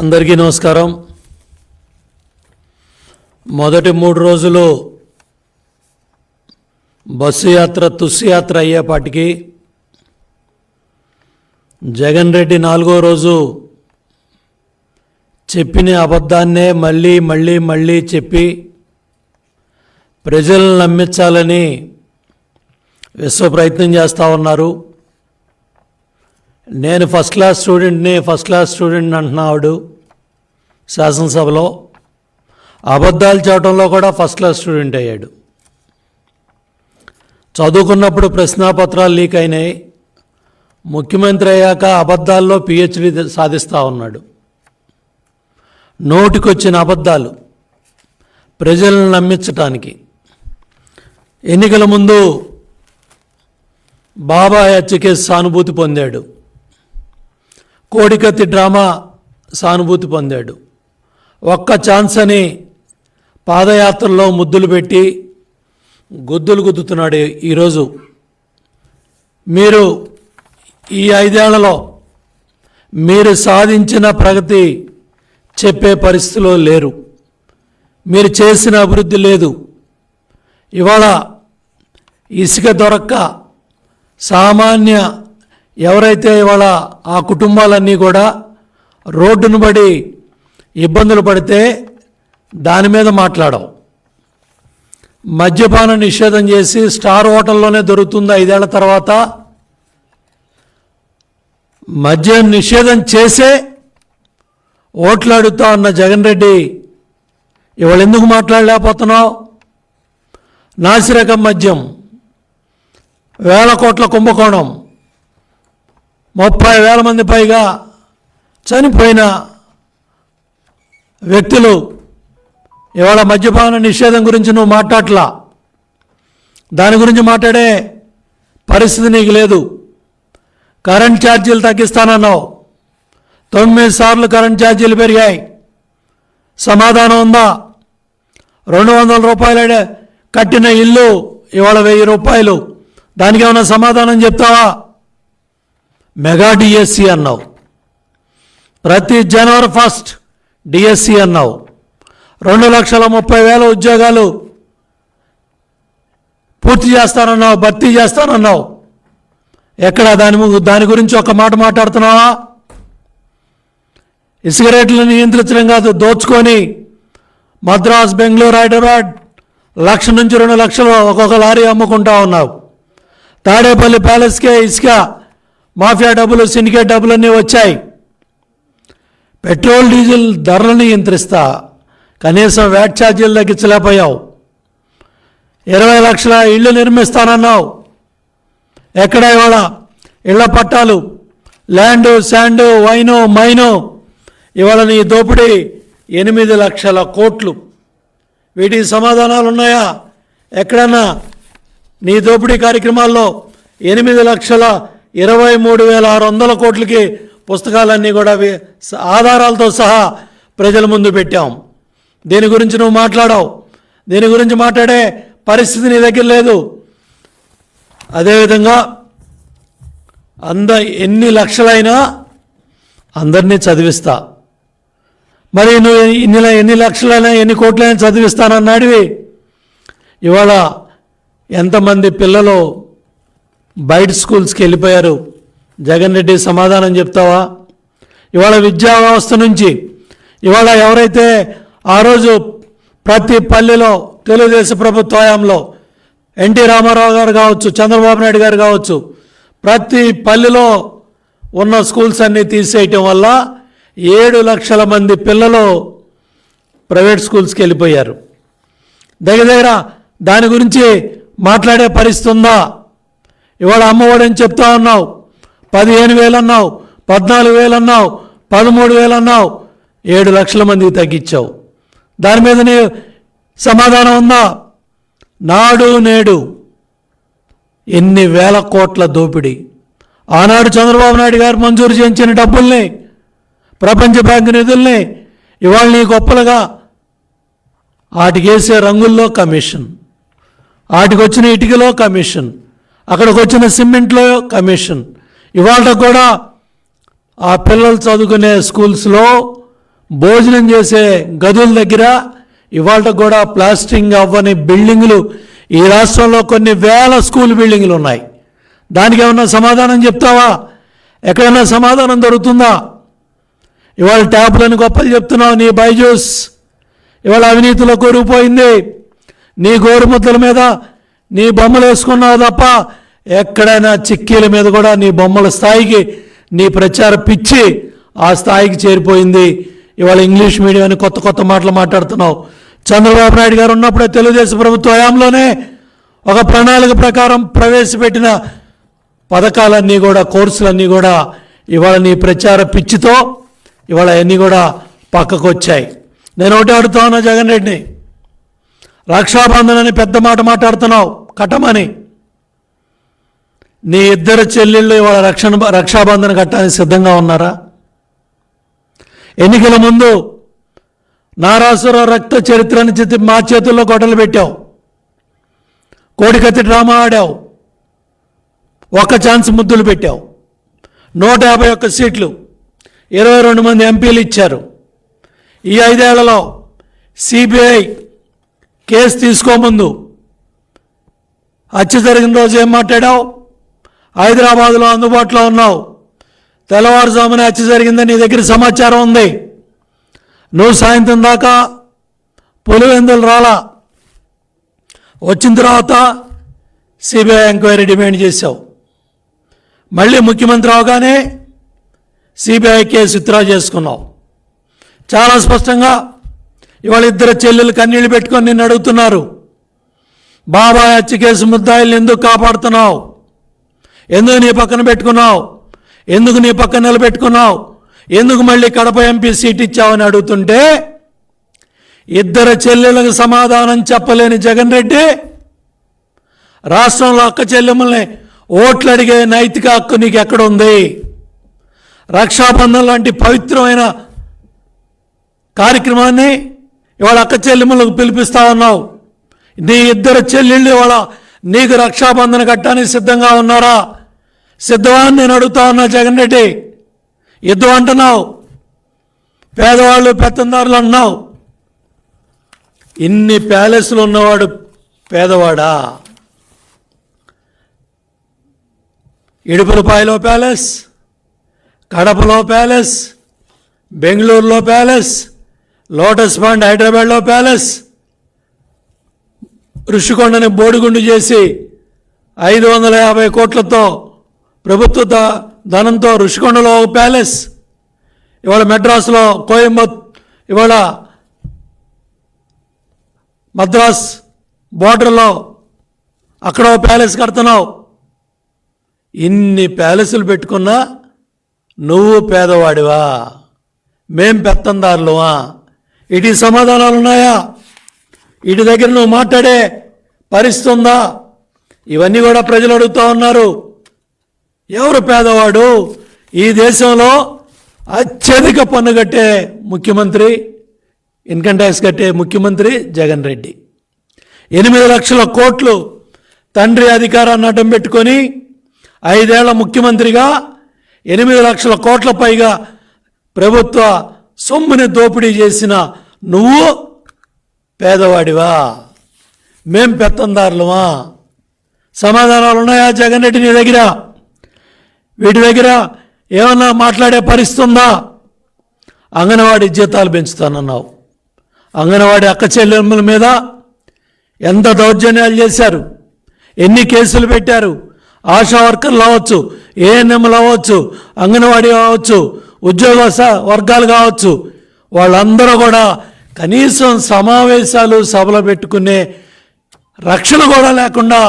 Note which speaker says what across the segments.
Speaker 1: అందరికీ నమస్కారం. మొదటి మూడు రోజులు బస్సు యాత్ర తుస్సు యాత్ర అయ్యేపాటికి జగన్ రెడ్డి నాలుగో రోజు చెప్పిన అబద్ధాన్నే మళ్ళీ మళ్ళీ మళ్ళీ చెప్పి ప్రజలను నమ్మించాలని విశ్వ ప్రయత్నం చేస్తూ ఉన్నారు. నేను ఫస్ట్ క్లాస్ స్టూడెంట్ని ఫస్ట్ క్లాస్ స్టూడెంట్ అంటున్నాడు శాసనసభలో. అబద్ధాలు చేయటంలో కూడా ఫస్ట్ క్లాస్ స్టూడెంట్ అయ్యాడు. చదువుకున్నప్పుడు ప్రశ్నాపత్రాలు లీక్ అయినాయి. ముఖ్యమంత్రి అయ్యాక అబద్ధాల్లో పిహెచ్డి సాధిస్తూ ఉన్నాడు. నోటికొచ్చిన అబద్ధాలు ప్రజలను నమ్మించటానికి. ఎన్నికల ముందు బాబా హత్యకే సానుభూతి పొందాడు. కోడికత్తి డ్రామా సానుభూతి పొందాడు. ఒక్క ఛాన్స్ అని పాదయాత్రలో ముద్దులు పెట్టి గుద్దులు గుద్దుతున్నాడు ఈరోజు. మీరు ఈ ఐదేళ్ళలో మీరు సాధించిన ప్రగతి చెప్పే పరిస్థితిలో లేరు. మీరు చేసిన అభివృద్ధి లేదు. ఇవాళ ఇసుక దొరక్క సామాన్య ఎవరైతే ఇవాళ ఆ కుటుంబాలన్నీ కూడా రోడ్డును పడి ఇబ్బందులు పడితే దాని మీద మాట్లాడవు. మద్యపాన నిషేధం చేసి స్టార్ హోటల్లోనే దొరుకుతుంది ఐదేళ్ళ తర్వాత. మద్యం నిషేధం చేసే ఓట్లాడుతా అన్న ఉన్న జగన్ రెడ్డి ఇవాళ ఎందుకు మాట్లాడలేకపోతున్నావు? నాసిరకం మద్యం వేల కోట్ల కుంభకోణం ముప్పై వేల మంది పైగా చనిపోయిన వ్యక్తులు ఇవాళ మద్యపాన నిషేధం గురించి నువ్వు మాట్లాడలా. దాని గురించి మాట్లాడే పరిస్థితి నీకు లేదు. కరెంట్ ఛార్జీలు తగ్గిస్తానన్నావు. తొమ్మిది సార్లు కరెంట్ ఛార్జీలు పెరిగాయి. సమాధానం ఉందా? రెండు వందల రూపాయలు కట్టిన ఇల్లు ఇవాళ వెయ్యి రూపాయలు. దానికి ఏమైనా సమాధానం చెప్తావా? మెగా డిఎస్సి అన్నావు. ప్రతి జనవరి ఫస్ట్ డిఎస్సి అన్నావు. రెండు లక్షల ముప్పై వేల ఉద్యోగాలు పూర్తి చేస్తానన్నావు భర్తీ చేస్తానన్నావు. ఎక్కడ దాని ము- దాని గురించి ఒక మాట మాట్లాడుతున్నావా? ఇసుక రేట్లను నియంత్రించడం కాదు దోచుకొని మద్రాస్ బెంగళూరు హైదరాబాద్ లక్ష నుంచి రెండు లక్షలు ఒక్కొక్క లారీ అమ్ముకుంటా ఉన్నావు. తాడేపల్లి ప్యాలెస్కే ఇసుక మాఫియా డబ్బులు సిండికేట్ డబ్బులు అన్నీ వచ్చాయి. పెట్రోల్ డీజిల్ ధరలను నియంత్రిస్తా. కనీసం వ్యాట్ ఛార్జీలు తగ్గించలేకపోయావు. ఇరవై లక్షల ఇళ్ళు నిర్మిస్తానన్నావు. ఎక్కడ ఇవాళ ఇళ్ళ పట్టాలు? Land sand wine mine. ఇవాళ నీ దోపిడీ ఎనిమిది లక్షల కోట్లు. వీటికి సమాధానాలు ఉన్నాయా ఎక్కడన్నా? నీ దోపిడీ కార్యక్రమాల్లో ఎనిమిది లక్షల ఇరవై మూడు వేల ఆరు వందల కోట్లకి పుస్తకాలన్నీ కూడా ఆధారాలతో సహా ప్రజల ముందు పెట్టాం. దీని గురించి నువ్వు మాట్లాడావు. దీని గురించి మాట్లాడే పరిస్థితి నీ దగ్గర లేదు. అదేవిధంగా అంద ఎన్ని లక్షలైనా అందరినీ చదివిస్తా. మరి నువ్వు ఇన్ని ఎన్ని లక్షలైనా ఎన్ని కోట్లైనా చదివిస్తానన్నాడివి? ఇవాళ ఎంతమంది పిల్లలు బయట స్కూల్స్కి వెళ్ళిపోయారు. జగన్ రెడ్డి సమాధానం చెప్తావా? ఇవాళ విద్యా వ్యవస్థ నుంచి ఇవాళ ఎవరైతే ఆ రోజు ప్రతి పల్లెలో తెలుగుదేశం ప్రభుత్వ హయాంలో ఎన్టీ రామారావు గారు కావచ్చు చంద్రబాబు నాయుడు గారు కావచ్చు ప్రతి పల్లెలో ఉన్న స్కూల్స్ అన్నీ తీసేయటం వల్ల ఏడు లక్షల మంది పిల్లలు ప్రైవేట్ స్కూల్స్కి వెళ్ళిపోయారు. దగ్గర దగ్గర దాని గురించి మాట్లాడే పరిస్థితి ఉందా? ఇవాళ అమ్మఒడని చెప్తా ఉన్నావు. పదిహేను వేలు అన్నావు పద్నాలుగు వేలు అన్నావు పదమూడు వేలు అన్నావు ఏడు లక్షల మందికి తగ్గించావు. దాని మీద నీ సమాధానం ఉందా? నాడు నేడు ఎన్ని వేల కోట్ల దోపిడీ. ఆనాడు చంద్రబాబు నాయుడు గారు మంజూరు చేయించిన డబ్బుల్ని ప్రపంచ బ్యాంకు నిధుల్ని ఇవాళ నీ గొప్పలుగా వాటికేసే రంగుల్లో కమిషన్ వాటికి వచ్చిన ఇటుకలో కమిషన్ అక్కడికి వచ్చిన సిమెంట్లో కమిషన్. ఇవాళ కూడా ఆ పిల్లలు చదువుకునే స్కూల్స్లో భోజనం చేసే గదుల దగ్గర ఇవాళ కూడా ప్లాస్టింగ్ అవ్వని బిల్డింగులు ఈ రాష్ట్రంలో కొన్ని వేల స్కూల్ బిల్డింగులు ఉన్నాయి. దానికి ఏమన్నా సమాధానం చెప్తావా? ఎక్కడైనా సమాధానం దొరుకుతుందా? ఇవాళ ట్యాబ్లను గొప్పలు చెప్తున్నావు నీ బైజూస్. ఇవాళ అవినీతిలో కోరిపోయింది నీ గోరుముద్దల మీద నీ బొమ్మలు వేసుకున్నావు తప్ప ఎక్కడైనా చిక్కీల మీద కూడా నీ బొమ్మల స్థాయికి నీ ప్రచార పిచ్చి ఆ స్థాయికి చేరిపోయింది. ఇవాళ ఇంగ్లీష్ మీడియం అని కొత్త కొత్త మాటలు మాట్లాడుతున్నావు. చంద్రబాబు నాయుడు గారు ఉన్నప్పుడే తెలుగుదేశం ప్రభుత్వ హయాంలోనే ఒక ప్రణాళిక ప్రకారం ప్రవేశపెట్టిన పథకాలన్నీ కూడా కోర్సులన్నీ కూడా ఇవాళ నీ ప్రచార పిచ్చితో ఇవాళ అన్నీ కూడా పక్కకు వచ్చాయి నేను ఒకటి అడుగుతా ఉన్నా జగన్ రెడ్డిని. రక్షాబంధన్ అని పెద్ద మాట మాట్లాడుతున్నావు. కట్టమని. నీ ఇద్దరు చెల్లెళ్ళు ఇవాళ రక్షణ రక్షాబంధన కట్టడానికి సిద్ధంగా ఉన్నారా? ఎన్నికల ముందు నారాసుర రక్త చరిత్రని చెప్పి మా చేతుల్లో గొడవలు పెట్టావు. కోడికత్తి డ్రామా ఆడావు. ఒక్క ఛాన్స్ ముద్దులు పెట్టావు. నూట యాభై ఒక్క సీట్లు ఇరవై రెండు మంది ఎంపీలు ఇచ్చారు. ఈ ఐదేళ్ళలో సిబిఐ కేసు తీసుకోముందు. హత్య జరిగిన రోజు ఏం మాట్లాడావు? హైదరాబాద్లో అందుబాటులో ఉన్నావు. తెల్లవారుజామున హత్య జరిగిందని నీ దగ్గర సమాచారం ఉంది. నువ్వు సాయంత్రం దాకా పులివెందులు రాలా? వచ్చిన తర్వాత సిబిఐ ఎంక్వైరీ డిమాండ్ చేశావు. మళ్ళీ ముఖ్యమంత్రి అవగానే సిబిఐ కేసు విత్డ్రా చేసుకున్నావు. చాలా స్పష్టంగా ఇవాళ ఇద్దరు చెల్లెలు కన్నీళ్ళు పెట్టుకొని నిన్ను అడుగుతున్నారు. బాబాయ్ హత్య కేసు ముద్దాయిల్ని ఎందుకు కాపాడుతున్నావు? ఎందుకు నీ పక్కన పెట్టుకున్నావు? ఎందుకు నీ పక్కన నిలబెట్టుకున్నావు? ఎందుకు మళ్ళీ కడప ఎంపీ సీట్ ఇచ్చావని అడుగుతుంటే ఇద్దరు చెల్లెలకు సమాధానం చెప్పలేని జగన్ రెడ్డి రాష్ట్రంలో అక్క చెల్లెమ్మల్ని ఓట్లు అడిగే నైతిక హక్కు నీకు ఎక్కడ ఉంది? రక్షాబంధన్ లాంటి పవిత్రమైన కార్యక్రమాన్ని ఇవాళ అక్క చెల్లెమ్మలకు పిలిపిస్తా ఉన్నావు. నీ ఇద్దరు చెల్లెళ్ళు ఇవాళ నీకు రక్షాబంధన కట్టడానికి సిద్ధంగా ఉన్నారా? సిద్ధమా నేను అడుగుతా ఉన్నా జగన్ రెడ్డి. యుద్ధం అంటున్నావు. పేదవాళ్ళు పెత్తందారులు అన్నావు ఇన్ని ప్యాలెస్లు ఉన్నవాడు పేదవాడా? ఇడుపులపాయలో ప్యాలెస్ కడపలో ప్యాలెస్ బెంగళూరులో ప్యాలెస్ లోటస్ పాండ్ హైదరాబాద్లో ప్యాలెస్. ఋషికొండని బోడిగుండు చేసి ఐదు వందల యాభై కోట్లతో ప్రభుత్వ ధనంతో ఋషికొండలో ఒక ప్యాలెస్. ఇవాళ మెడ్రాస్లో కోయంబత్ ఇవాళ మద్రాస్ బోర్డర్లో అక్కడ ఓ ప్యాలెస్ కడుతున్నావు. ఇన్ని ప్యాలెస్లు పెట్టుకున్నా నువ్వు పేదవాడివా. మేం పెత్తందారులవా ఇటు సమాధానాలు ఉన్నాయా ఇటు దగ్గర నువ్వు మాట్లాడే పరిస్థితి ఉందా? ఇవన్నీ కూడా ప్రజలు అడుగుతూ ఉన్నారు. ఎవరు పేదవాడు? ఈ దేశంలో అత్యధిక పన్ను కట్టే ముఖ్యమంత్రి ఇన్కమ్ ట్యాక్స్ కట్టే ముఖ్యమంత్రి జగన్ రెడ్డి. ఎనిమిది లక్షల కోట్లు తండ్రి అధికారాన్ని అడ్డం పెట్టుకొని ఐదేళ్ళ ముఖ్యమంత్రిగా ఎనిమిది లక్షల కోట్ల పైగా ప్రభుత్వ సొమ్ముని దోపిడీ చేసిన నువ్వు పేదవాడివా? మేం పెత్తందారులమా? సమాధానాలు ఉన్నాయా జగన్ రెడ్డి నీ దగ్గర? వీటి దగ్గర ఏమన్నా మాట్లాడే పరిస్థితి ఉందా? అంగన్వాడీ జీతాలు పెంచుతానన్నావు. అంగన్వాడీ అక్క చెల్లెమ్మల మీద ఎంత దౌర్జన్యాలు చేశారు? ఎన్ని కేసులు పెట్టారు? ఆశా వర్కర్లు అవ్వచ్చు ఏఎన్ఎంలు అవ్వచ్చు అంగన్వాడీ కావచ్చు ఉద్యోగ వర్గాలు కావచ్చు వాళ్ళందరూ కూడా కనీసం సమావేశాలు సభలు పెట్టుకునే రక్షణ కూడా లేకుండా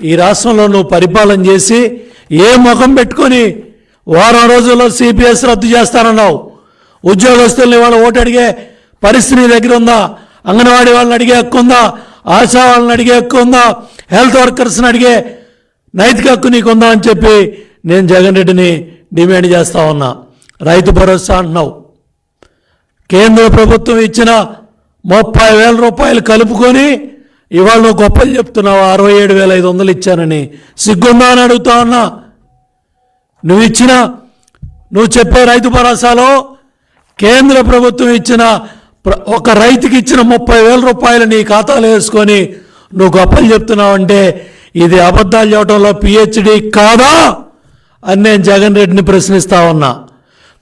Speaker 1: ఈ రాష్ట్రంలో నువ్వు పరిపాలన చేసి ఏ ముఖం పెట్టుకొని వారం రోజుల్లో సిపిఎస్ రద్దు చేస్తానన్నావు? ఉద్యోగస్తుల్ని వాళ్ళు ఓటు అడిగే పరిస్థితి దగ్గర ఉందా? అంగన్వాడీ వాళ్ళని అడిగే హక్కు ఉందా? ఆశా వాళ్ళని అడిగే హక్కు ఉందా? హెల్త్ వర్కర్స్ని అడిగే నైతిక హక్కు నీకు ఉందా అని చెప్పి నేను జగన్ రెడ్డిని డిమాండ్ చేస్తా ఉన్నా. రైతు భరోసా అంటున్నావు. కేంద్ర ప్రభుత్వం ఇచ్చిన ముప్పై వేల రూపాయలు కలుపుకొని ఇవాళ నువ్వు గొప్పలు చెప్తున్నావు అరవై ఏడు వేల ఐదు వందలు ఇచ్చానని. సిగ్గుందా అని అడుగుతా ఉన్నా. నువ్వు ఇచ్చిన నువ్వు చెప్పే రైతు భరోసాలో కేంద్ర ప్రభుత్వం ఇచ్చిన ప్ర- ఒక రైతుకి ఇచ్చిన ముప్పై వేల రూపాయలు నీ ఖాతాలో వేసుకొని నువ్వు గొప్పలు చెప్తున్నావంటే ఇది అబద్ధాలు చెప్పడంలో పిహెచ్డి కాదా అని నేను జగన్ రెడ్డిని ప్రశ్నిస్తా ఉన్నా.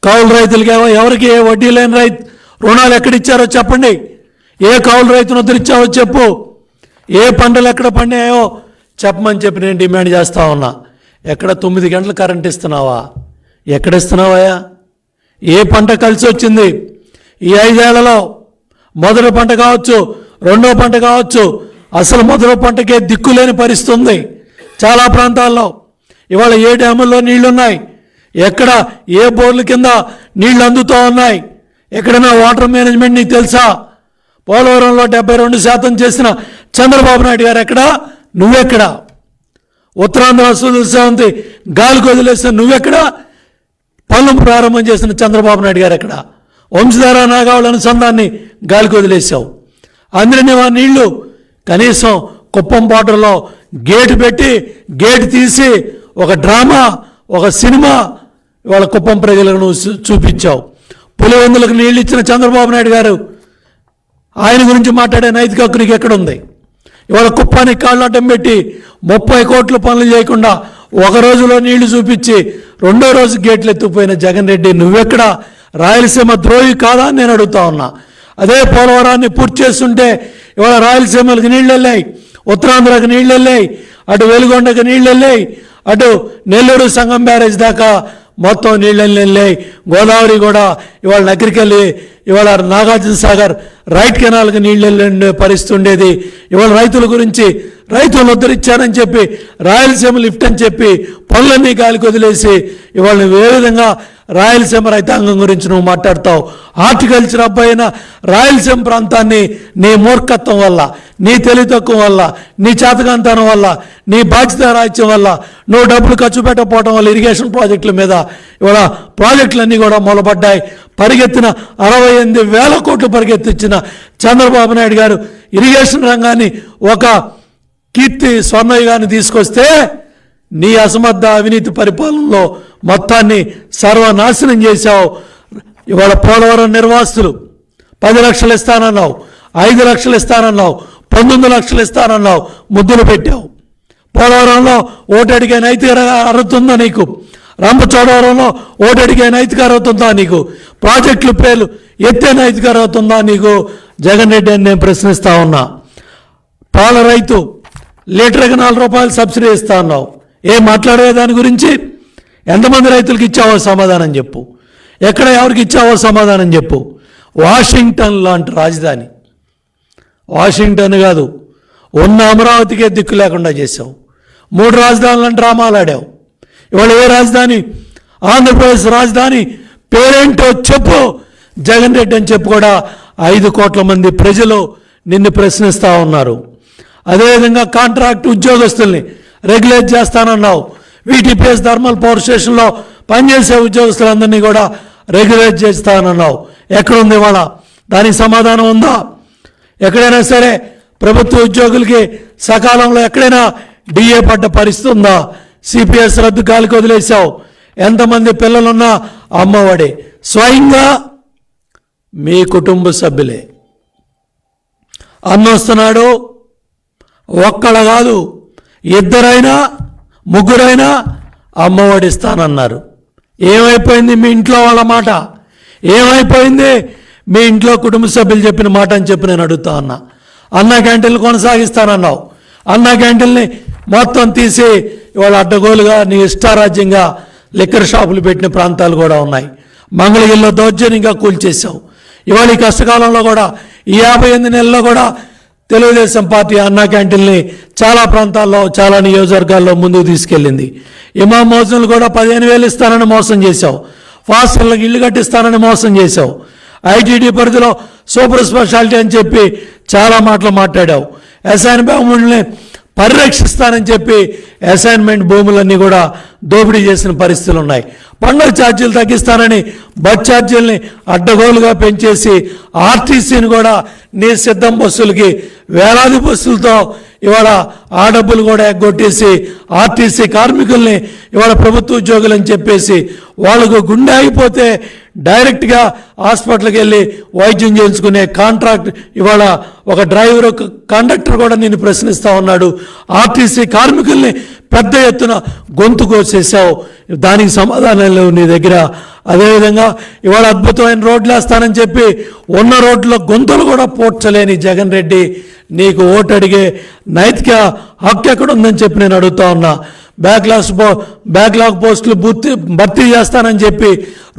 Speaker 1: కౌలు రైతులకేమో ఎవరికి ఏ వడ్డీ లేని రైతు రుణాలు ఎక్కడిచ్చారో చెప్పండి. ఏ కౌలు రైతును ఉద్ధరించావో చెప్పు. ఏ పంటలు ఎక్కడ పండాయో చెప్పమని చెప్పి నేను డిమాండ్ చేస్తా ఉన్నా. ఎక్కడ తొమ్మిది గంటలు కరెంట్ ఇస్తున్నావా? ఎక్కడ ఇస్తున్నావాయా ఏ పంట కలిసి వచ్చింది? ఈ ఐదేళ్ళలో మొదటి పంట కావచ్చు రెండో పంట కావచ్చు అసలు మొదటి పంటకే దిక్కులేని పరిస్థితి ఉంది. చాలా ప్రాంతాల్లో ఇవాళ ఏ డ్యాముల్లో నీళ్ళున్నాయి? ఎక్కడ ఏ బోర్ల కింద నీళ్ళు అందుతూ ఉన్నాయి? ఎక్కడైనా వాటర్ మేనేజ్మెంట్ నీకు తెలుసా? పోలవరంలో డెబ్బై రెండు శాతం చేసిన చంద్రబాబు నాయుడు గారు ఎక్కడా? నువ్వెక్కడా? ఉత్తరాంధ్ర సుధీర్ గాలికి వదిలేసిన నువ్వెక్కడా? పనులు ప్రారంభం చేసిన చంద్రబాబు నాయుడు గారు ఎక్కడ? వంశధార నాగావళి అనుసంధాన్ని గాలికి వదిలేసావు అందులోనే ఆ నీళ్ళు కనీసం కుప్పం బార్డర్లో గేటు పెట్టి గేటు తీసి ఒక డ్రామా ఒక సినిమా ఇవాళ కుప్పం ప్రజలకు నువ్వు చూపించావు. పులివెందులకు నీళ్ళు ఇచ్చిన చంద్రబాబు నాయుడు గారు ఆయన గురించి మాట్లాడే నైతిక హక్కు నీకు ఎక్కడుంది? ఇవాళ కుప్పానికి కాళ్ళాటం పెట్టి ముప్పై కోట్ల పనులు చేయకుండా ఒక రోజులో నీళ్ళు చూపించి రెండో రోజు గేట్లు ఎత్తుకుపోయిన జగన్ రెడ్డి నువ్వెక్కడ? రాయలసీమ ద్రోహి కాదా అని నేను అడుగుతా ఉన్నా. అదే పోలవరాన్ని పూర్తి చేస్తుంటే ఇవాళ రాయలసీమలకు నీళ్ళు వెళ్ళాయి ఉత్తరాంధ్రకు నీళ్ళు వెళ్ళాయి అటు వెలుగొండకు నీళ్ళు వెళ్ళాయి అటు నెల్లూరు సంగం బ్యారేజ్ దాకా మొత్తం నీళ్ళని వెళ్ళాయి గోదావరి కూడా ఇవాళ నగరికెళ్ళి ఇవాళ నాగార్జున సాగర్ రైట్ కెనాల్కి నీళ్ళు వెళ్ళే పరిస్థితి ఉండేది ఇవాళ రైతుల గురించి రైతులు ఉద్ధరించారని చెప్పి రాయలసీమ లిఫ్ట్ అని చెప్పి పనులన్నీ గాలికి వదిలేసి ఇవాళ నువ్వు ఏ విధంగా రాయలసీమ రైతాంగం గురించి నువ్వు మాట్లాడతావు? హార్టికల్చర్ అబ్బాయిన రాయలసీమ ప్రాంతాన్ని నీ మూర్ఖత్వం వల్ల నీ తెలివితక్కువ వల్ల నీ చేతకాంతనం వల్ల నీ బాధ్యత రాజ్యం వల్ల నువ్వు డబ్బులు ఖర్చు పెట్టకపోవడం వల్ల ఇరిగేషన్ ప్రాజెక్టుల మీద ఇవాళ ప్రాజెక్టులన్నీ కూడా మొలబడ్డాయి. పరిగెత్తిన అరవై ఎనిమిది వేల కోట్లు పరిగెత్తించిన చంద్రబాబు నాయుడు గారు ఇరిగేషన్ రంగాన్ని ఒక కీర్తి స్వర్ణయుగాన్ని తీసుకొస్తే నీ అసమర్థ అవినీతి పరిపాలనలో మొత్తాన్ని సర్వనాశనం చేశావు. ఇవాళ పోలవరం నిర్వాసులు పది లక్షలు ఇస్తానన్నావు ఐదు లక్షలు ఇస్తానన్నావు పంతొమ్మిది లక్షలు ఇస్తానన్నావు ముద్దులు పెట్టావు. పోలవరంలో ఓటు అడిగే నైతిక అర్హత ఉందా నీకు? రామచోడవరంలో ఓటడిగే అడిగే నైతిక అర్హత ఉందా నీకు? ప్రాజెక్టులు పేర్లు ఎత్తే నైతిక అర్హత ఉందా నీకు? జగన్ రెడ్డి అని నేను ప్రశ్నిస్తా ఉన్నా. పాల రైతు లీటర్కి నాలుగు రూపాయలు సబ్సిడీ ఇస్తా అన్నావు. ఏం మాట్లాడే దాని గురించి? ఎంతమంది రైతులకు ఇచ్చావో సమాధానం చెప్పు. ఎక్కడ ఎవరికి ఇచ్చావో సమాధానం చెప్పు. వాషింగ్టన్ లాంటి రాజధాని. వాషింగ్టన్ కాదు ఉన్న అమరావతికే దిక్కు లేకుండా చేసావు మూడు రాజధానులను డ్రామాలు ఆడావు ఇవాళ ఏ రాజధాని? ఆంధ్రప్రదేశ్ రాజధాని? పేరేంటో చెప్పు. జగన్ రెడ్డి అని చెప్పు కూడా ఐదు కోట్ల మంది ప్రజలు నిన్ను ప్రశ్నిస్తూ ఉన్నారు. అదేవిధంగా కాంట్రాక్ట్ ఉద్యోగస్తుల్ని రెగ్యులేట్ చేస్తానన్నావు. వీటీపీఎస్ థర్మల్ పవర్ స్టేషన్లో పనిచేసే ఉద్యోగస్తులందరినీ కూడా రెగ్యులేట్ చేస్తానన్నావు. ఎక్కడుంది ఇవాళ? దానికి సమాధానం ఉందా? ఎక్కడైనా సరే ప్రభుత్వ ఉద్యోగులకి సకాలంలో ఎక్కడైనా డిఏ పడ్డ పరిస్థితి ఉందా? సిపిఎస్ రద్దు గాలికి వదిలేశావు. ఎంతమంది పిల్లలున్నా అమ్మఒడి. స్వయంగా మీ కుటుంబ సభ్యులే. అన్నొస్తున్నాడు. ఒక్కడ కాదు ఇద్దరైనా ముగ్గురైనా అమ్మఒడి ఇస్తానన్నారు. ఏమైపోయింది మీ ఇంట్లో వాళ్ళ మాట? ఏమైపోయింది? మీ ఇంట్లో కుటుంబ సభ్యులు చెప్పిన మాట అని చెప్పి నేను అడుగుతా అన్నా. అన్న క్యాంటీన్లు కొనసాగిస్తానన్నావు. అన్న క్యాంటీన్ని మొత్తం తీసి ఇవాళ అడ్డగోలుగా నీ ఇష్టారాజ్యంగా లిక్కర్ షాపులు పెట్టిన ప్రాంతాలు కూడా ఉన్నాయి. మంగళగిరిలో దౌర్జన్యంగా కూల్చేశావు. ఇవాళ ఈ కష్టకాలంలో కూడా ఈ యాభై ఎనిమిది నెలల్లో కూడా తెలుగుదేశం పార్టీ అన్నా క్యాంటీన్ని చాలా ప్రాంతాల్లో చాలా నియోజకవర్గాల్లో ముందుకు తీసుకెళ్ళింది. ఇమాం మోసన్లు కూడా పదిహేను వేలు ఇస్తానని మోసం చేశావు. ఫాస్టర్లకు ఇల్లు కట్టిస్తానని మోసం చేశావు. ఐటీడీ పరిధిలో సూపర్ స్పెషాలిటీ అని చెప్పి చాలా మాటలు మాట్లాడావు. అసైన్ భూముల్ని పరిరక్షిస్తానని చెప్పి అసైన్మెంట్ భూములన్నీ కూడా దోపిడీ చేసిన పరిస్థితులు ఉన్నాయి. పండుగ ఛార్జీలు తగ్గిస్తానని బస్ ఛార్జీలని అడ్డగోలుగా పెంచేసి ఆర్టీసీని కూడా నీ సిద్ధం బస్సులకి వేలాది బస్సులతో ఇవాళ ఆ డబ్బులు కూడా ఎగ్గొట్టేసి ఆర్టీసీ కార్మికుల్ని ఇవాళ ప్రభుత్వ ఉద్యోగులని చెప్పేసి వాళ్ళకు గుండె ఆగిపోతే డైరెక్ట్గా హాస్పిటల్కి వెళ్ళి వైద్యం చేయించుకునే కాంట్రాక్ట్ ఇవాళ ఒక డ్రైవర్ ఒక కండక్టర్ కూడా నేను ప్రశ్నిస్తా ఉన్నాడు. ఆర్టీసీ కార్మికుల్ని పెద్ద ఎత్తున గొంతు కోసేసావు దానికి సమాధానం లేవు నీ దగ్గర. అదేవిధంగా ఇవాళ అద్భుతమైన రోడ్లు వేస్తానని చెప్పి ఉన్న రోడ్లో గొంతులు కూడా పోడ్చలేని జగన్ రెడ్డి. నీకు ఓటు అడిగే నైతిక హక్కు ఎక్కడ ఉందని చెప్పి నేను అడుగుతా ఉన్నా. బ్యాక్లాగ్స్ పో బ్యాక్లాగ్ పోస్టులు భర్తీ భర్తీ చేస్తానని చెప్పి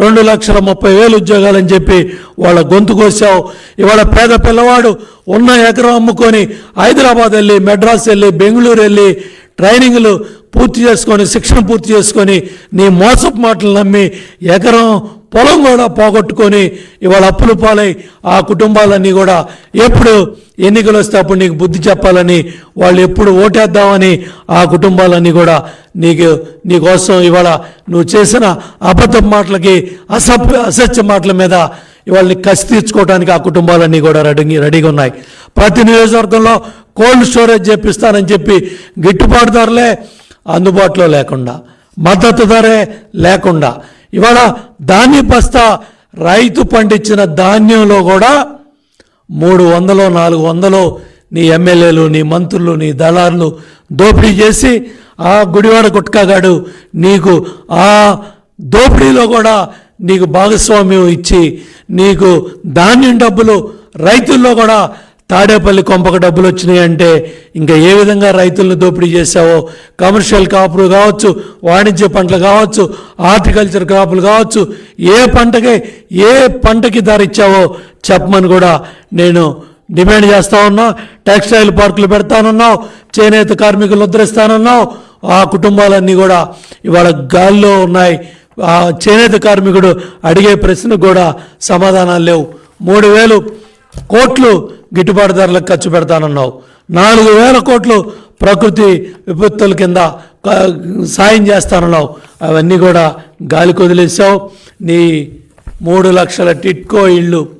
Speaker 1: రెండు లక్షల ముప్పై వేలు ఉద్యోగాలని చెప్పి వాళ్ళ గొంతు కోసావు. ఇవాళ పేద పిల్లవాడు ఉన్న ఎకరం అమ్ముకొని హైదరాబాద్ వెళ్ళి మెడ్రాస్ వెళ్ళి బెంగళూరు వెళ్ళి ట్రైనింగ్లు పూర్తి చేసుకొని శిక్షణ పూర్తి చేసుకొని నీ మోసపు మాటలు నమ్మి ఎకరం పొలం కూడా పోగొట్టుకొని ఇవాళ అప్పులు పాలై ఆ కుటుంబాలన్నీ కూడా ఎప్పుడు ఎన్నికలు వస్తే అప్పుడు నీకు బుద్ధి చెప్పాలని వాళ్ళు ఎప్పుడు ఓటేద్దామని ఆ కుటుంబాలన్నీ కూడా నీకు నీకోసం ఇవాళ నువ్వు చేసిన అబద్ధ మాటలకి అసభ్య అసత్య మాటల మీద ఇవాళ కసి తీర్చుకోవడానికి ఆ కుటుంబాలన్నీ కూడా రెడీ రెడీగా ఉన్నాయి. ప్రతి నియోజకవర్గంలో కోల్డ్ స్టోరేజ్ చేపిస్తానని చెప్పి గిట్టుబాటు ధరలే అందుబాటులో లేకుండా మద్దతు ధరే లేకుండా. ఇవాళ ధాన్య బస్తా రైతు పండించిన ధాన్యంలో కూడా మూడు వందలు నాలుగు వందలు నీ ఎమ్మెల్యేలు నీ మంత్రులు నీ దళారులు దోపిడీ చేసి ఆ గుడివాడ గుట్కాగాడు నీకు ఆ దోపిడీలో కూడా నీకు భాగస్వామ్యం ఇచ్చి నీకు ధాన్యం డబ్బులు రైతుల్లో కూడా తాడేపల్లి కొంపక డబ్బులు వచ్చినాయి అంటే ఇంకా ఏ విధంగా రైతులను దోపిడీ చేశావో కమర్షియల్ కాపులు కావచ్చు వాణిజ్య పంటలు కావచ్చు హార్టికల్చర్ క్రాపులు కావచ్చు ఏ పంటకి ఏ పంటకి ధర ఇచ్చావో చెప్పమని కూడా నేను డిమాండ్ చేస్తా ఉన్నావు టెక్స్టైల్ పార్కులు పెడతానన్నావు చేనేత కార్మికులు ఉద్ధరిస్తానన్నావు ఆ కుటుంబాలన్నీ కూడా ఇవాళ గాల్లో ఉన్నాయి. ఆ చేనేత కార్మికుడు అడిగే ప్రశ్నకు కూడా సమాధానాలు లేవు. మూడు వేలు కోట్లు గిట్టుబాటు ధరలకు ఖర్చు పెడతానన్నావు. నాలుగు వేల కోట్లు ప్రకృతి విపత్తుల కింద సాయం చేస్తానన్నావు. అవన్నీ కూడా గాలి కొదిలేసావు నీ మూడు లక్షల టిట్కో ఇళ్ళు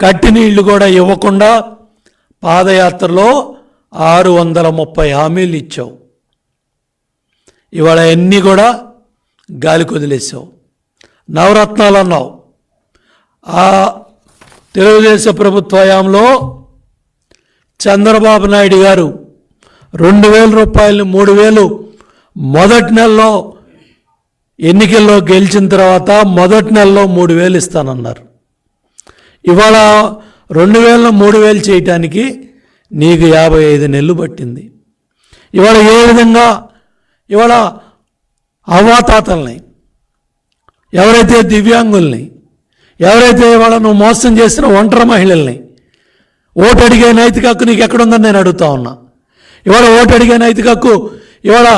Speaker 1: కట్టిన ఇళ్ళు కూడా ఇవ్వకుండా పాదయాత్రలో ఆరు వందల ముప్పై హామీలు ఇచ్చావు. ఇవాళ అన్నీ కూడా గాలి వదిలేసావు. నవరత్నాలు అన్నావు. తెలుగుదేశం ప్రభుత్వ హయాంలో చంద్రబాబు నాయుడు గారు రెండు వేల రూపాయలు మూడు వేలు మొదటి నెలలో ఎన్నికల్లో గెలిచిన తర్వాత మొదటి నెలలో మూడు వేలు ఇస్తానన్నారు. ఇవాళ రెండు వేల మూడు వేలు చేయటానికి నీకు యాభై ఐదు నెలలు పట్టింది. ఇవాళ ఏ విధంగా ఇవాళ అవాతాతల్ని ఎవరైతే దివ్యాంగుల్ని ఎవరైతే ఇవాళ నువ్వు మోసం చేసిన ఒంటరి మహిళల్ని? ఓటు అడిగే నైతిక హక్కు నీకు ఎక్కడుందని నేను అడుగుతా ఉన్నా. ఇవాళ ఓటు అడిగే నైతిక హక్కు ఇవాళ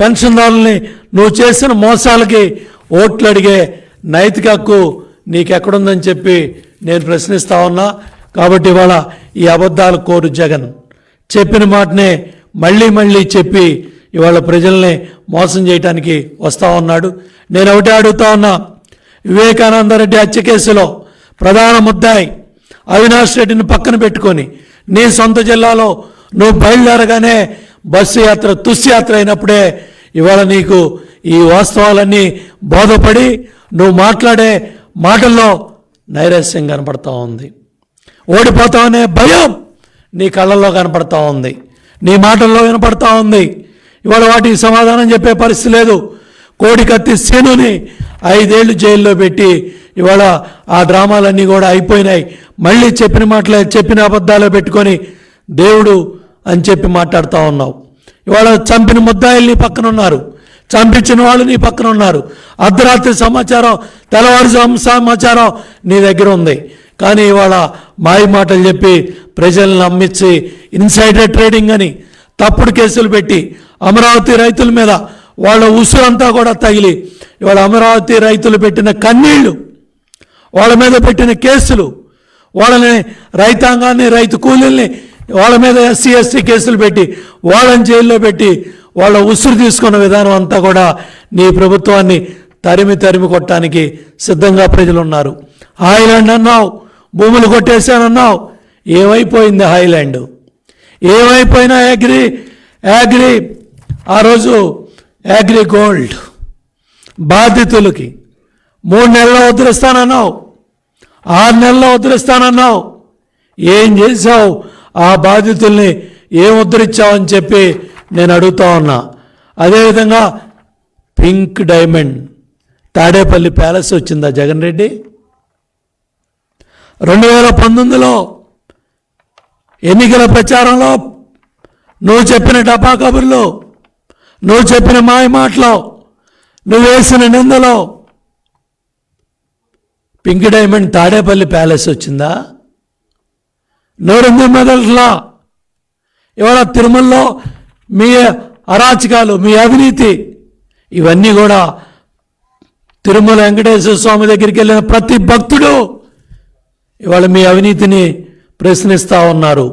Speaker 1: పెన్షన్దారుల్ని నువ్వు చేసిన మోసాలకి ఓట్లు అడిగే నైతిక హక్కు నీకు ఎక్కడుందని చెప్పి నేను ప్రశ్నిస్తా ఉన్నా. కాబట్టి ఇవాళ ఈ అబద్ధాలు కోరు జగన్. చెప్పిన మాటనే మళ్ళీ మళ్ళీ చెప్పి ఇవాళ ప్రజల్ని మోసం చేయడానికి వస్తా ఉన్నాడు. నేను ఒకటే అడుగుతా ఉన్నా వివేకానంద రెడ్డి హత్య కేసులో ప్రధాన ముద్దాయి అవినాష్ రెడ్డిని పక్కన పెట్టుకొని నీ సొంత జిల్లాలో నువ్వు బయలుదేరగానే బస్సు యాత్ర తుస్యాత్ర అయినప్పుడే ఇవాళ నీకు ఈ వాస్తవాలన్నీ బోధపడి నువ్వు మాట్లాడే మాటల్లో నైరాస్యం కనపడతా ఉంది. ఓడిపోతావనే భయం నీ కళ్ళల్లో కనపడతా ఉంది. నీ మాటల్లో వినపడతా ఉంది. ఇవాళ వాటికి సమాధానం చెప్పే పరిస్థితి లేదు. కోడి కత్తి శనుని ఐదేళ్ళు జైల్లో పెట్టి ఇవాళ ఆ డ్రామాలన్నీ కూడా అయిపోయినాయి. మళ్ళీ చెప్పిన మాటలే చెప్పిన అబద్ధాలు పెట్టుకొని దేవుడు అని చెప్పి మాట్లాడుతూ ఉన్నావు. ఇవాళ చంపిన ముద్దాయిలు నీ పక్కన ఉన్నారు చంపించిన వాళ్ళు నీ పక్కన ఉన్నారు అర్ధరాత్రి సమాచారం తెల్లవారు సమాచారం నీ దగ్గర ఉంది. కానీ ఇవాళ మాయ మాటలు చెప్పి ప్రజలను నమ్మించి ఇన్సైడర్ ట్రేడింగ్ అని తప్పుడు కేసులు పెట్టి అమరావతి రైతుల మీద వాళ్ళ ఉసురంతా కూడా తగిలి ఇవాళ అమరావతి రైతులు పెట్టిన కన్నీళ్ళు వాళ్ళ మీద పెట్టిన కేసులు వాళ్ళని రైతాంగాన్ని రైతు కూలీల్ని వాళ్ళ మీద ఎస్సీ ఎస్టీ కేసులు పెట్టి వాళ్ళని జైల్లో పెట్టి వాళ్ళ ఉసురు తీసుకున్న విధానం అంతా కూడా నీ ప్రభుత్వాన్ని తరిమి తరిమి కొట్టడానికి సిద్ధంగా ప్రజలు ఉన్నారు హాయిలాండ్ అన్నావు భూములు కొట్టేశానన్నావు ఏమైపోయింది హాయిలాండ్? ఏమైపోయినా అగ్రి అగ్రి ఆ రోజు యాగ్రిగోల్డ్ బాధితులకి. మూడు నెలల్లో వదిలిస్తానన్నావు ఆరు నెలల్లో వదిలిస్తానన్నావు ఏం చేశావు? ఆ బాధితుల్ని ఏం ఉద్ధరించావని చెప్పి నేను అడుగుతా ఉన్నా. అదేవిధంగా పింక్ డైమండ్. తాడేపల్లి ప్యాలెస్ వచ్చిందా జగన్ రెడ్డి? రెండు వేల పంతొమ్మిదిలో ఎన్నికల ప్రచారంలో నువ్వు చెప్పిన డబ్బా కబుర్లు నువ్వు చెప్పిన మాయ మాటలో నువ్వు వేసిన నిందలో. పింక్ డైమండ్ తాడేపల్లి ప్యాలెస్ వచ్చిందా? నోరింది మెదల్లా ఇవాళ తిరుమలలో మీ అరాచకాలు మీ అవినీతి ఇవన్నీ కూడా తిరుమల వెంకటేశ్వర స్వామి దగ్గరికి వెళ్ళిన ప్రతి భక్తుడు ఇవాళ మీ అవినీతిని ప్రశ్నిస్తూ ఉన్నారు.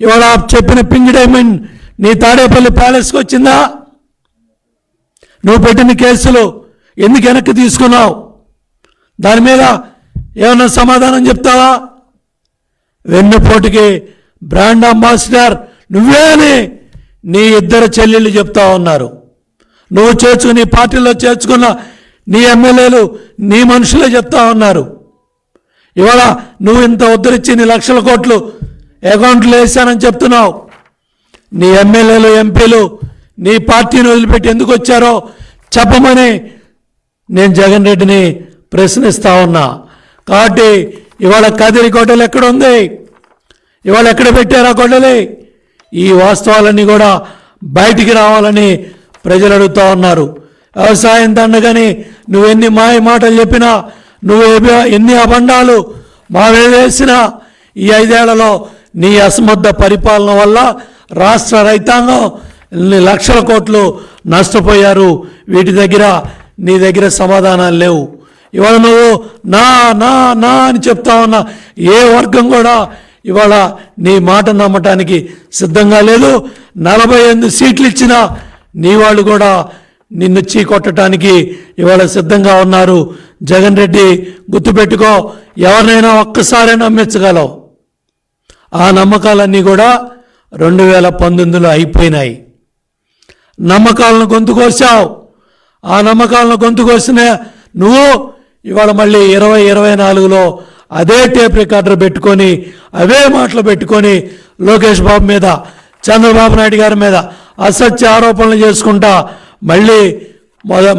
Speaker 1: ఇవాళ చెప్పిన పింక్ డైమండ్ నీ తాడేపల్లి ప్యాలెస్కి వచ్చిందా? నువ్వు పెట్టిన కేసులు ఎందుకు వెనక్కి తీసుకున్నావు? దాని మీద ఏమన్నా సమాధానం చెప్తావా? వెన్నుపోటుకి బ్రాండ్ అంబాసిడర్ నువ్వే అని నీ ఇద్దరు చెల్లెళ్ళు చెప్తా ఉన్నారు. నువ్వు చేర్చుకుని పార్టీలో చేర్చుకున్న నీ ఎమ్మెల్యేలు నీ మనుషులే చెప్తా ఉన్నారు. ఇవాళ నువ్వు ఇంత ఉద్ధరించి నీ లక్షల కోట్లు అకౌంట్లు వేసానని చెప్తున్నావు. నీ ఎమ్మెల్యేలు ఎంపీలు నీ పార్టీని వదిలిపెట్టి ఎందుకు వచ్చారో చెప్పమని నేను జగన్ రెడ్డిని ప్రశ్నిస్తా ఉన్నా. కాబట్టి ఇవాళ కదిరి గొడ్డలు ఎక్కడ ఉంది ఇవాళ ఎక్కడ పెట్టారా గొడ్డలి? ఈ వాస్తవాలన్నీ కూడా బయటికి రావాలని ప్రజలు అడుగుతూ ఉన్నారు. వ్యవసాయం దండగని నువ్వెన్ని మాయ మాటలు చెప్పినా నువ్వు ఎన్ని అబండాలు మావేసినా ఈ ఐదేళ్ళలో నీ అసమర్థ పరిపాలన వల్ల రాష్ట్ర రైతాంగం లక్షల కోట్లు నష్టపోయారు? వీటి దగ్గర నీ దగ్గర సమాధానాలు లేవు. ఇవాళ నువ్వు నా నా నా అని చెప్తా ఉన్నా ఏ వర్గం కూడా ఇవాళ నీ మాట నమ్మటానికి సిద్ధంగా లేదు. నలభై ఎనిమిది సీట్లు ఇచ్చినా నీ వాళ్ళు కూడా నిన్ను చీకొట్టడానికి ఇవాళ సిద్ధంగా ఉన్నారు. జగన్ రెడ్డి గుర్తుపెట్టుకో ఎవరినైనా ఒక్కసారైనా నమ్మించగలవు ఆ నమ్మకాలన్నీ కూడా రెండు వేల పంతొమ్మిదిలో అయిపోయినాయి. నమ్మకాలను గొంతు కోసావు. ఆ నమ్మకాలను గొంతుకొచ్చిన నువ్వు ఇవాళ మళ్ళీ ఇరవై ఇరవై నాలుగులో అదే టేప్ రికార్డర్ పెట్టుకొని అవే మాటలు పెట్టుకొని లోకేష్ బాబు మీద చంద్రబాబు నాయుడు గారి మీద అసత్య ఆరోపణలు చేసుకుంటా మళ్ళీ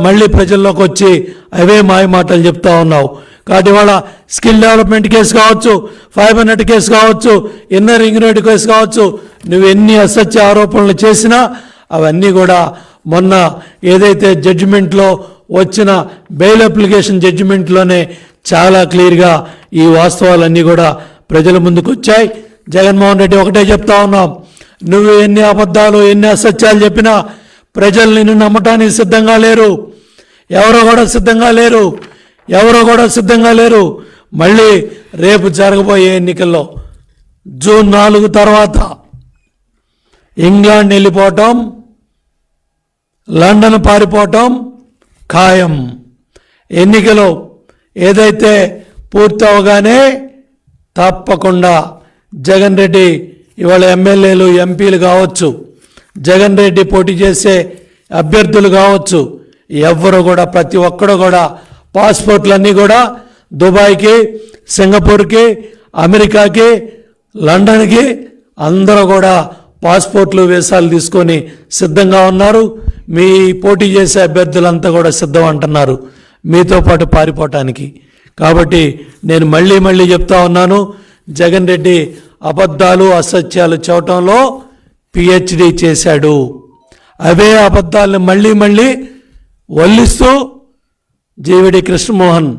Speaker 1: మళ్ళీ ప్రజల్లోకి వచ్చి అవే మాయ మాటలు చెప్తా ఉన్నావు. కాబట్టి ఇవాళ స్కిల్ డెవలప్మెంట్ కేసు కావచ్చు ఫైబర్ నెట్ కేసు కావచ్చు ఇన్నర్ రింగ్ కేసు కావచ్చు నువ్వు ఎన్ని అసత్య ఆరోపణలు చేసినా అవన్నీ కూడా మొన్న ఏదైతే జడ్జిమెంట్లో వచ్చిన బెయిల్ అప్లికేషన్ జడ్జిమెంట్లోనే చాలా క్లియర్గా ఈ వాస్తవాలన్నీ కూడా ప్రజల ముందుకు వచ్చాయి. జగన్మోహన్ రెడ్డి ఒకటే చెప్తా ఉన్నాం నువ్వు ఎన్ని అబద్ధాలు ఎన్ని అసత్యాలు చెప్పినా ప్రజలు నిన్ను నమ్మటానికి సిద్ధంగా లేరు. ఎవరో కూడా సిద్ధంగా లేరు. ఎవరో కూడా సిద్ధంగా లేరు. మళ్ళీ రేపు జరగబోయే ఎన్నికల్లో జూన్ నాలుగు తర్వాత ఇంగ్లాండ్ వెళ్ళిపోవటం లండన్ పారిపోవటం ఖాయం. ఎన్నికలు ఏదైతే పూర్తవగానే తప్పకుండా జగన్ రెడ్డి ఇవాళ ఎమ్మెల్యేలు ఎంపీలు కావచ్చు జగన్ రెడ్డి పోటీ చేసే అభ్యర్థులు కావచ్చు ఎవ్వరు కూడా ప్రతి ఒక్కడు కూడా పాస్పోర్ట్లన్నీ కూడా దుబాయ్కి సింగపూర్కి అమెరికాకి లండన్కి అందరూ కూడా పాస్పోర్ట్లు వీసాలు తీసుకొని సిద్ధంగా ఉన్నారు. మీ పోటీ చేసే అభ్యర్థులంతా కూడా సిద్ధం అంటున్నారు. మీతో పాటు పారిపోవటానికి. కాబట్టి నేను మళ్ళీ మళ్ళీ చెప్తా ఉన్నాను. జగన్ రెడ్డి అబద్ధాలు అసత్యాలు చెప్పటంలో పిహెచ్డి చేశాడు. అవే అబద్ధాలను మళ్ళీ మళ్ళీ వల్లిస్తూ G V D Krishnamohan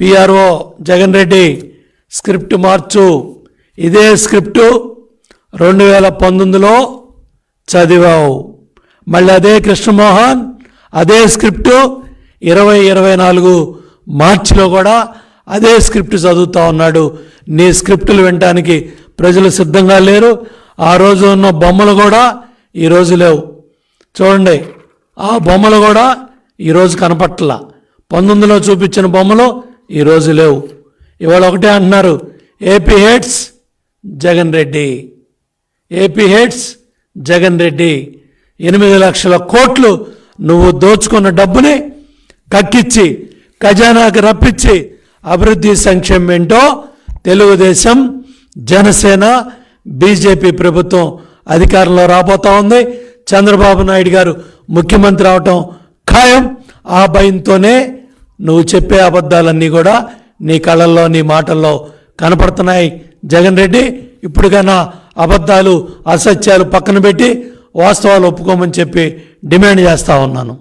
Speaker 1: P R O Jagan Reddy script మార్చు. ఇదే స్క్రిప్టు రెండు వేల పంతొమ్మిదిలో చదివావు. మళ్ళీ అదే కృష్ణమోహన్ అదే స్క్రిప్టు ఇరవై ఇరవై నాలుగు మార్చిలో కూడా అదే స్క్రిప్ట్ చదువుతా ఉన్నాడు. నీ స్క్రిప్టులు వినటానికి ప్రజలు సిద్ధంగా లేరు. ఆ రోజు ఉన్న బొమ్మలు కూడా ఈరోజు లేవు. చూడండి ఆ బొమ్మలు కూడా ఈరోజు కనపట్ల. పంతొమ్మిదిలో చూపించిన బొమ్మలు ఈరోజు లేవు. ఇవాళ ఒకటే అంటున్నారు A P heads Jagan Reddy. A P heads Jagan Reddy ఎనిమిది లక్షల కోట్లు నువ్వు దోచుకున్న డబ్బుని కక్కిచ్చి ఖజానాకి రప్పించి అభివృద్ధి సంక్షేమం ఏంటో తెలుగుదేశం జనసేన బీజేపీ ప్రభుత్వం అధికారంలో రాబోతా ఉంది. చంద్రబాబు నాయుడు గారు ముఖ్యమంత్రి అవటం ఖాయం. ఆ భయంతోనే నువ్వు చెప్పే అబద్ధాలన్నీ కూడా నీ కళల్లో నీ మాటల్లో కనపడుతున్నాయి. జగన్ రెడ్డి ఇప్పుడుకైనా అబద్ధాలు అసత్యాలు పక్కన పెట్టి వాస్తవాలు ఒప్పుకోమని చెప్పి డిమాండ్ చేస్తూ ఉన్నాను.